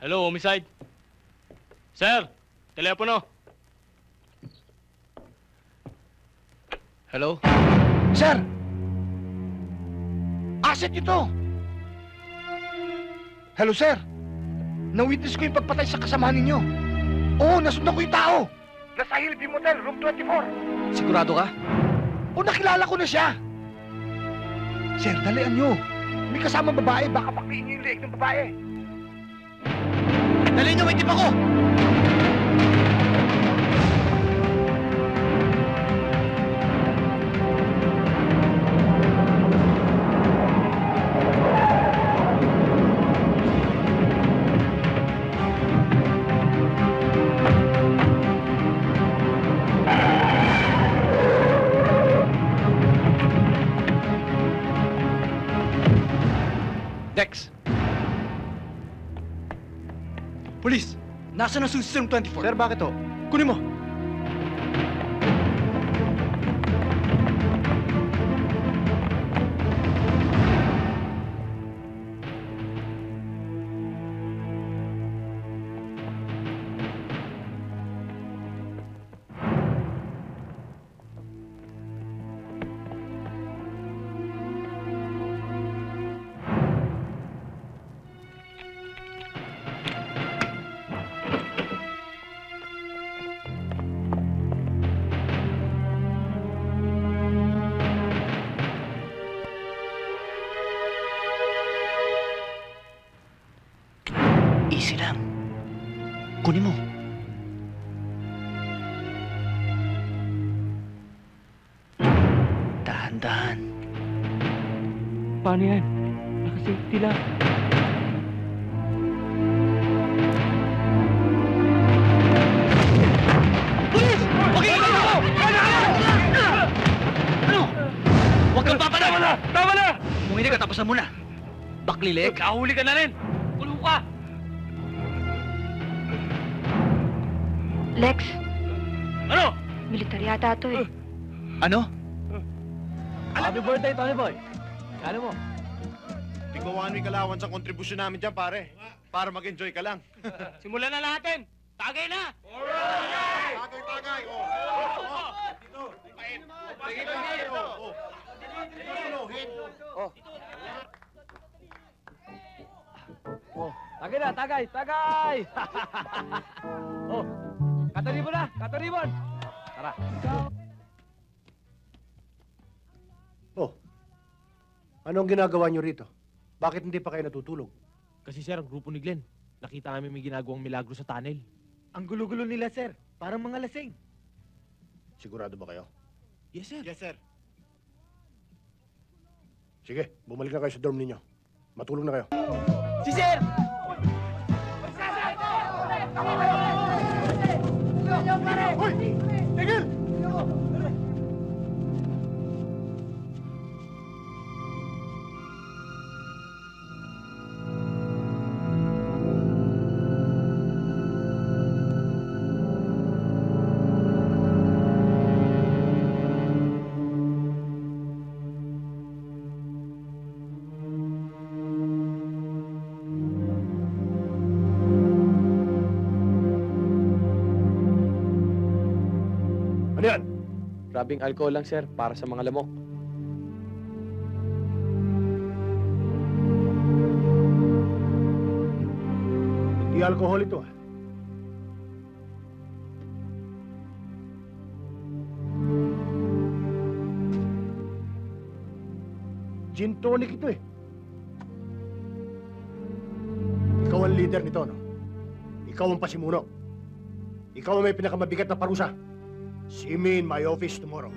Hello, homicide. Sir, telepono. Hello? Sir! Asset nyo to! Hello, sir! Na-witness ko yung pagpatay sa kasamahan ninyo. Oo, nasundan ko yung tao. Nasa Hillview Motel, room 24. Sigurado ka? O, nakilala ko na siya. Sir, dalian nyo. May kasamang babae, baka pakliin niyo yung leeg ng babae. Dali nyo, may tip ako! Dex! Police! Nasaan ang susi ng 24? Sir, bakit to? Kunin mo! Easy lang. Kunin mo. Dahan-dahan. Paano yan? Nakasafety lang. Ano? Tama na! Tama na! Hindi ka, mo na. Baklilik. Kahuli ka na rin! Kulong ka! Lex, Ano? militar yata to eh. Ano? Happy birthday, Tony Boy! Ano mo? Tigawaan mo yung allowance ang kontribusyon namin dyan, pare. Para mag-enjoy ka lang. Simulan na natin! Tagay na! Tagay, tagay! Oh. Oh. Dito. Sige, tagay. Oh. Oh. Dito, hit. Tagay na! Tagay! Tagay! oh, kataribon na! Kataribon! Tara! Oh, anong ginagawa niyo rito? Bakit hindi pa kayo natutulog? Kasi sir, ang grupo ni Glenn, nakita namin may ginagawang milagro sa tunnel. Ang gulo-gulo nila, sir. Parang mga lasing. Sigurado ba kayo? Yes sir. Yes, sir. Sige, bumalik na kayo sa dorm ninyo. Matulog na kayo. Si Sir! Ano Grabing alcohol lang sir, para sa mga lamok. Hindi alcohol ito ah. Gin tonic ito eh. Ikaw ang leader nito, no? Ikaw ang pasimuno. Ikaw ang may pinakamabigat na parusa. See me in my office tomorrow.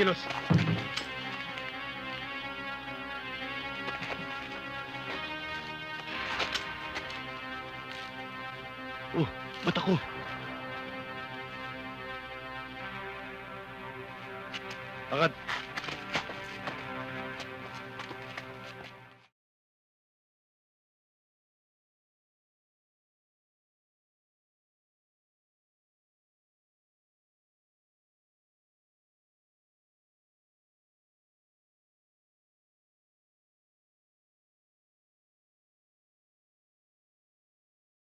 Kikilos. Oh, ba't ako? Agad.